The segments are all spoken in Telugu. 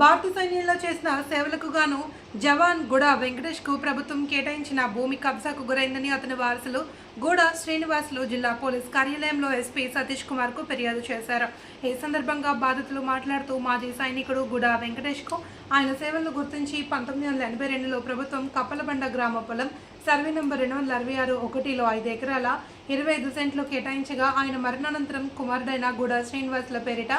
భారత సైన్యంలో చేసిన సేవలకు గాను జవాన్ గుడ వెంకటేష్కు ప్రభుత్వం కేటాయించిన భూమి కబ్జాకు గురైందని అతని వారసులు గూడ శ్రీనివాసులు జిల్లా పోలీస్ కార్యాలయంలో ఎస్పీ సతీష్ కుమార్కు ఫిర్యాదు చేశారు. ఈ సందర్భంగా బాధితులు మాట్లాడుతూ మాజీ సైనికుడు గుడ వెంకటేష్కు ఆయన సేవలను గుర్తించి పంతొమ్మిది వందల ఎనభై రెండులో ప్రభుత్వం కప్పలబండ గ్రామ పొలం సర్వే నంబర్ రెండు వందల అరవై ఆరు ఒకటిలో ఐదు ఎకరాల ఇరవై ఐదు సెంట్లు కేటాయించగా ఆయన మరణానంతరం కుమారుడైన గూడ శ్రీనివాసుల పేరిట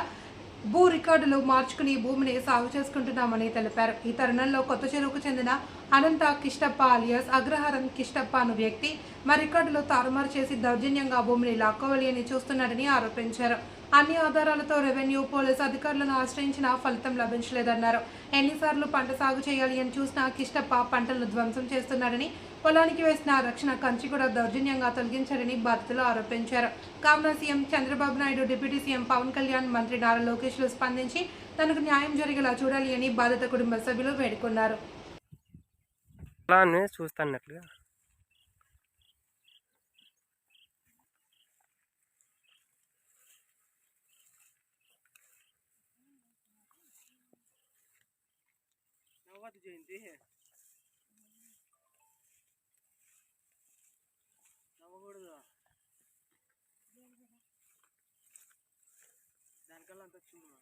భూ రికార్డులు మార్చుకుని భూమిని సాగు చేసుకుంటున్నామని తెలిపారు. ఈ తరుణంలో కొత్త చెరువుకు చెందిన అనంత కిష్టప్ప అలియాస్ అగ్రహారం కిష్టప్ప అను వ్యక్తి మా రికార్డులు తారుమారు చేసి దౌర్జన్యంగా భూమిని లాక్కోవాలి అని చూస్తున్నాడని ఆరోపించారు. అన్ని ఆధారాలతో రెవెన్యూ పోలీస్ అధికారులను ఆశ్రయించినా ఫలితం లభించలేదన్నారు. ఎన్నిసార్లు పంట సాగు చేయాలి అని చూసినా కిష్టప్ప పంటలను ధ్వంసం చేస్తున్నాడని పొలానికి వేసిన రక్షణ కంచి కూడా దౌర్జన్యంగా తొలగించారని బాధితులు ఆరోపించారు. కావున CM Chandrababu Naidu deputy CM Pawan Kalyan మంత్రి నారా లోకేష్లు స్పందించి తనకు న్యాయం జరిగేలా చూడాలి అని బాధిత కుటుంబ సభ్యులు వేడుకున్నారు. చూస్తాన్నట్లుగా. జయంతి. దానికల్లా అంత వచ్చింది మా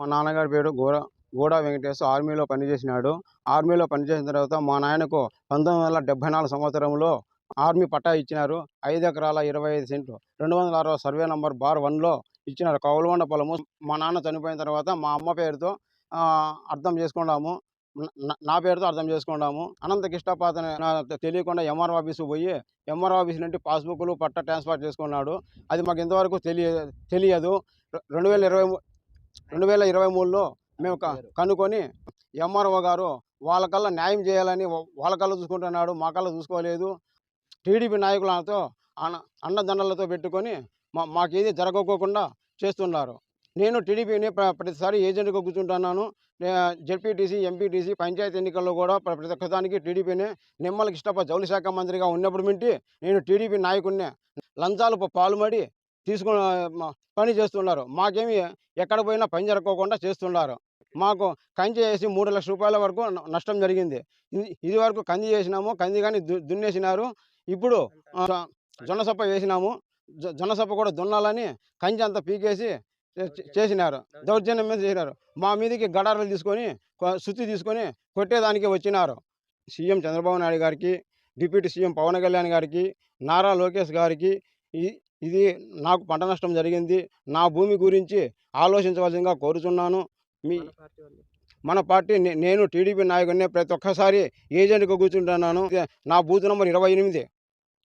మా నాన్నగారి పేరు గోడ గోడా వెంకటేశ్వర ఆర్మీలో పనిచేసినాడు. ఆర్మీలో పనిచేసిన తర్వాత మా నాయనకు పంతొమ్మిది వందల డెబ్బై నాలుగు సంవత్సరంలో ఆర్మీ పట్టా ఇచ్చినారు. ఐదు ఎకరాల ఇరవై ఐదు సెంట్లు. రెండు వందల అరవై సర్వే నంబర్ బార్ వన్లో ఇచ్చినారు. కౌలవండ పొలము మా నాన్న చనిపోయిన తర్వాత మా అమ్మ పేరుతో అర్థం చేసుకున్నాము. నా పేరుతో అర్థం చేసుకున్నాము. అనంత కిష్టపాత తెలియకుండా ఎంఆర్ ఆఫీసు పోయి ఎంఆర్ ఆఫీస్ నుండి పాస్బుక్లు పట్ట ట్రాన్స్ఫర్ చేసుకున్నాడు. అది మాకు ఇంతవరకు తెలియ తెలియదు. రెండు వేల ఇరవై రెండు వేల ఇరవై మూడులో మేము క- కనుక్కొని ఎంఆర్ఓ గారు వాళ్ళకల్లా న్యాయం చేయాలని వా- వాళ్ళ కల్లా చూసుకుంటున్నాడు మా కల్లా చూసుకోలేదు. టీడీపీ నాయకులతో అన్న అన్నదండలతో పెట్టుకొని మా మాకేది జరగకోకుండా చేస్తున్నారు. నేను టీడీపీని ప్ర- ప్రతిసారి ఏజెంట్గా కూర్చుంటున్నాను. జెడ్పీటీసీ ఎంపీటీసీ పంచాయతీ ఎన్నికల్లో కూడా ప్ర- ప్రతి ఒక్కదానికి టీడీపీని నిమ్మలకి ఇష్టప జౌలి శాఖ మంత్రిగా ఉన్నప్పుడు మింటి నేను టీడీపీ నాయకుడినే లంచాలు ప- పాల్పడి తీసుకుని పని చేస్తున్నారు. మాకేమి ఎక్కడ పోయినా పని జరగకోకుండా చేస్తున్నారు. మాకు కంచి వేసి మూడు లక్షల రూపాయల వరకు నష్టం జరిగింది. ఇది- ఇది వరకు కంది చేసినాము కంది కానీ దు- దున్నేసినారు. ఇప్పుడు ఆ, జొన్న సప్ప వేసినాము. జొ- జొన్న సప్ప కూడా దున్నాలని కంచి అంతా పీకేసి చేసినారు. దౌర్జన్యం. మీద చేసినారు. మా మీదకి గడారాలు తీసుకొని సుత్తి తీసుకొని కొట్టేదానికి వచ్చినారు. సీఎం చంద్రబాబు నాయుడు గారికి డిప్యూటీ సీఎం పవన్ కళ్యాణ్ గారికి నారా లోకేష్ గారికి ఈ- ఇది నాకు పంట నష్టం జరిగింది. నా భూమి గురించి ఆలోచించవలసిందిగా కోరుచున్నాను. మీ మన పార్టీ నేను టీడీపీ నాయకుడిని ప్రతి ఒక్కసారి ఏజెంట్గా కూర్చుంటున్నాను. నా బూత్ నెంబర్ ఇరవై ఎనిమిది.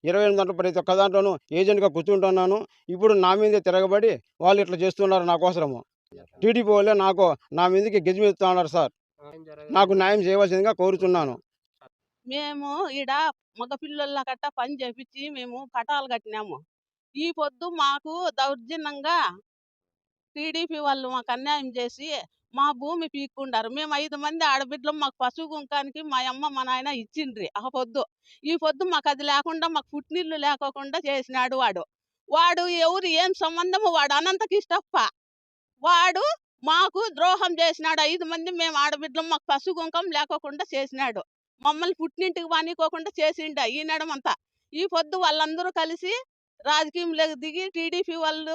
ఇరవై ఎనిమిది దాంట్లో ప్రతి ఒక్క దాంట్లోనూ ఏజెంట్గా కూర్చుంటున్నాను. ఇప్పుడు నా మీదే తిరగబడి వాళ్ళు ఇట్లా చేస్తున్నారు నా కోసము టీడీపీ వాళ్ళే నాకు నా మీదకి గెజిమెత్తున్నారు సార్. నాకు న్యాయం చేయవలసిందిగా కోరుచున్నాను. మేము ఈడ మగ పిల్లల కట్ట పని చేపించి మేము పటాలు కట్టినాము. ఈ పొద్దు మాకు దౌర్జన్యంగా టీడీపీ వాళ్ళు మాకు అన్యాయం చేసి మా భూమి పీక్కుండారు. మేము ఐదు మంది ఆడబిడ్డలు మాకు పశువు గుంకానికి మా అమ్మ మా నాయన ఇచ్చిండ్రి ఆ పొద్దు. ఈ పొద్దు మాకు అది లేకుండా మాకు పుట్టినీళ్ళు లేకోకుండా చేసినాడు వాడు. వాడు ఎవరు ఏం సంబంధము? వాడు అనంతకిష్టప్ప వాడు మాకు ద్రోహం చేసినాడు. ఐదు మంది మేము ఆడబిడ్డలం మాకు పశువు గుంకం లేకోకుండా చేసినాడు. మమ్మల్ని పుట్టినింటికి వానికోకుండా చేసిండ ఈ నడమంతా ఈ పొద్దు వాళ్ళందరూ కలిసి రాజకీయంలోకి దిగి టీడీపీ వాళ్ళు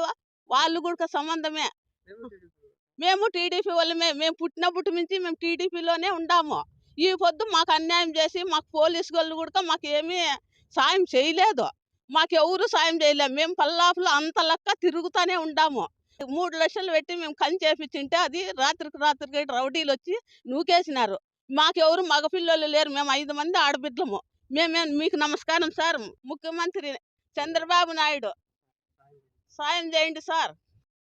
వాళ్ళు కూడా సంబంధమే. మేము టీడీపీ వాళ్ళమే. మేము పుట్టినప్పటి నుంచి మేము టీడీపీలోనే ఉండాము. ఈ పొద్దు మాకు అన్యాయం చేసి మాకు పోలీసు వాళ్ళు కూడా మాకు ఏమీ సాయం చేయలేదు. మాకు ఎవరు సాయం చేయలేదు మేము పల్లాపులో అంత లెక్క తిరుగుతూనే ఉండాము. మూడు లక్షలు పెట్టి మేము కని చేపించింటే అది రాత్రికి రాత్రికి రౌడీలు వచ్చి నూకేసినారు. మాకెవరు మగపిల్లలు లేరు. మేము ఐదు మంది ఆడబిడ్డలము. మేమే మీకు నమస్కారం సార్. ముఖ్యమంత్రి చంద్రబాబు నాయుడు. సాయం చేయండి సార్.